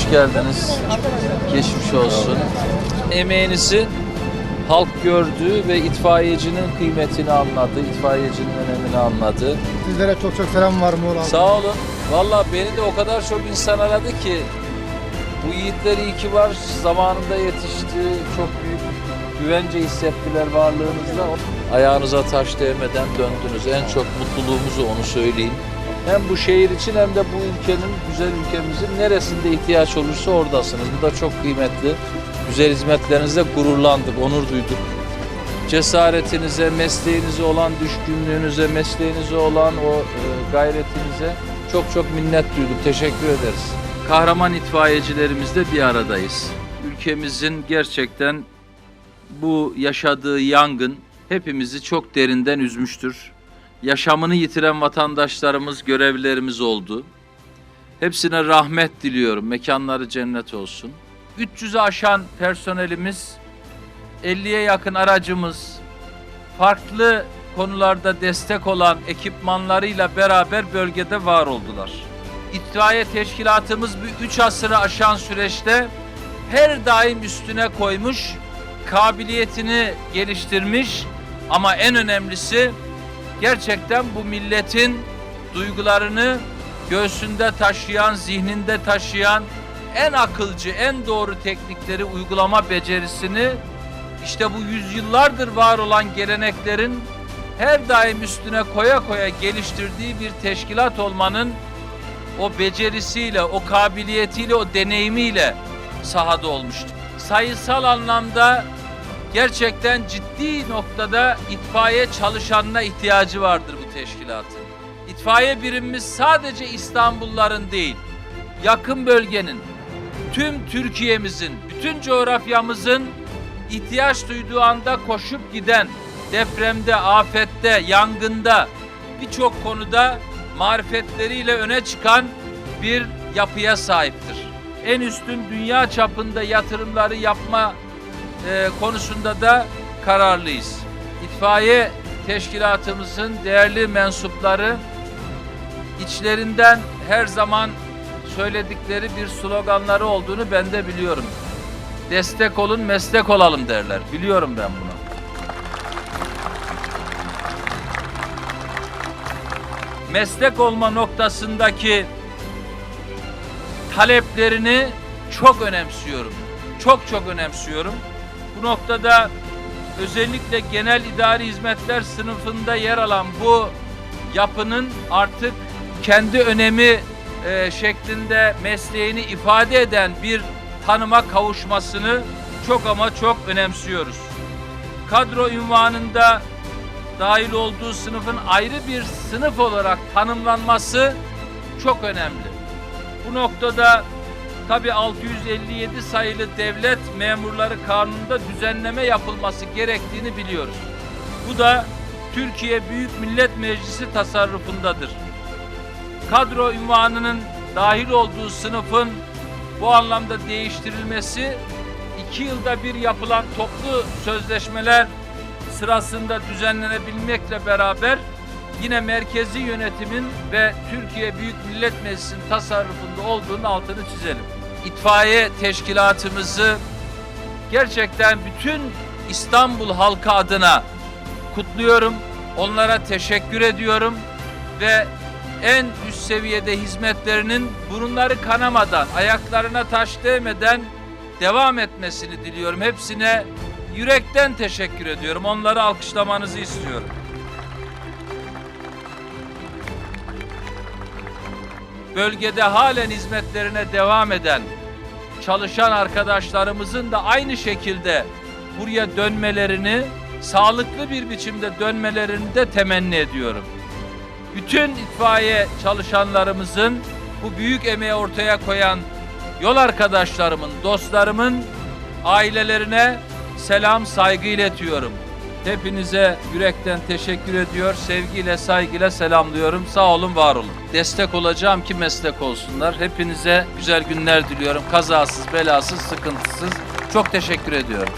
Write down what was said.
geldiniz. Geçmiş olsun. Emeğinizi halk gördü ve itfaiyecinin kıymetini anladı, itfaiyecinin önemini anladı. Sizlere çok çok selam var Muğla. abi. Sağ olun. Valla beni de o kadar çok insan aradı ki bu yiğitler iyi ki var. Zamanında yetişti. Çok büyük güvence hissettiler varlığınızda. Ayağınıza taş değmeden döndünüz. En çok mutluluğumuzu onu söyleyeyim. Hem bu şehir için hem de bu ülkenin, güzel ülkemizin neresinde ihtiyaç olursa oradasınız. Bu da çok kıymetli. Güzel hizmetlerinizle gururlandık, onur duyduk cesaretinize, mesleğinize olan düşkünlüğünüze, mesleğinize olan o e, gayretinize çok çok minnet duyduk. Teşekkür ederiz. Kahraman itfaiyecilerimizle bir aradayız. Ülkemizin gerçekten bu yaşadığı yangın hepimizi çok derinden üzmüştür. Yaşamını yitiren vatandaşlarımız, görevlilerimiz oldu. Hepsine rahmet diliyorum. Mekanları cennet olsun. 300'ü aşan personelimiz 50'ye yakın aracımız farklı konularda destek olan ekipmanlarıyla beraber bölgede var oldular. İtfaiye teşkilatımız bu 3 asırı aşan süreçte her daim üstüne koymuş, kabiliyetini geliştirmiş ama en önemlisi gerçekten bu milletin duygularını göğsünde taşıyan, zihninde taşıyan en akılcı, en doğru teknikleri uygulama becerisini işte bu yüzyıllardır var olan geleneklerin her daim üstüne koya koya geliştirdiği bir teşkilat olmanın o becerisiyle, o kabiliyetiyle, o deneyimiyle sahada olmuştu. Sayısal anlamda gerçekten ciddi noktada itfaiye çalışanına ihtiyacı vardır bu teşkilatın. İtfaiye birimimiz sadece İstanbulluların değil, yakın bölgenin, tüm Türkiye'mizin, bütün coğrafyamızın ihtiyaç duyduğu anda koşup giden, depremde, afette, yangında birçok konuda marifetleriyle öne çıkan bir yapıya sahiptir. En üstün dünya çapında yatırımları yapma e, konusunda da kararlıyız. İtfaiye teşkilatımızın değerli mensupları içlerinden her zaman söyledikleri bir sloganları olduğunu ben de biliyorum. Destek olun, meslek olalım derler. Biliyorum ben bunu. Meslek olma noktasındaki taleplerini çok önemsiyorum. Çok çok önemsiyorum. Bu noktada özellikle genel idari hizmetler sınıfında yer alan bu yapının artık kendi önemi e, şeklinde mesleğini ifade eden bir tanıma kavuşmasını çok ama çok önemsiyoruz. Kadro ünvanında dahil olduğu sınıfın ayrı bir sınıf olarak tanımlanması çok önemli. Bu noktada tabi 657 sayılı devlet memurları kanununda düzenleme yapılması gerektiğini biliyoruz. Bu da Türkiye Büyük Millet Meclisi tasarrufundadır. Kadro ünvanının dahil olduğu sınıfın bu anlamda değiştirilmesi iki yılda bir yapılan toplu sözleşmeler sırasında düzenlenebilmekle beraber yine merkezi yönetimin ve Türkiye Büyük Millet Meclisi'nin tasarrufunda olduğunu altını çizelim. İtfaiye teşkilatımızı gerçekten bütün İstanbul halkı adına kutluyorum. Onlara teşekkür ediyorum ve en üst seviyede hizmetlerinin burunları kanamadan, ayaklarına taş değmeden devam etmesini diliyorum. Hepsine yürekten teşekkür ediyorum. Onları alkışlamanızı istiyorum. Bölgede halen hizmetlerine devam eden çalışan arkadaşlarımızın da aynı şekilde buraya dönmelerini, sağlıklı bir biçimde dönmelerini de temenni ediyorum bütün itfaiye çalışanlarımızın bu büyük emeği ortaya koyan yol arkadaşlarımın, dostlarımın ailelerine selam, saygı iletiyorum. Hepinize yürekten teşekkür ediyor, sevgiyle, saygıyla selamlıyorum. Sağ olun, var olun. Destek olacağım ki meslek olsunlar. Hepinize güzel günler diliyorum. Kazasız, belasız, sıkıntısız. Çok teşekkür ediyorum.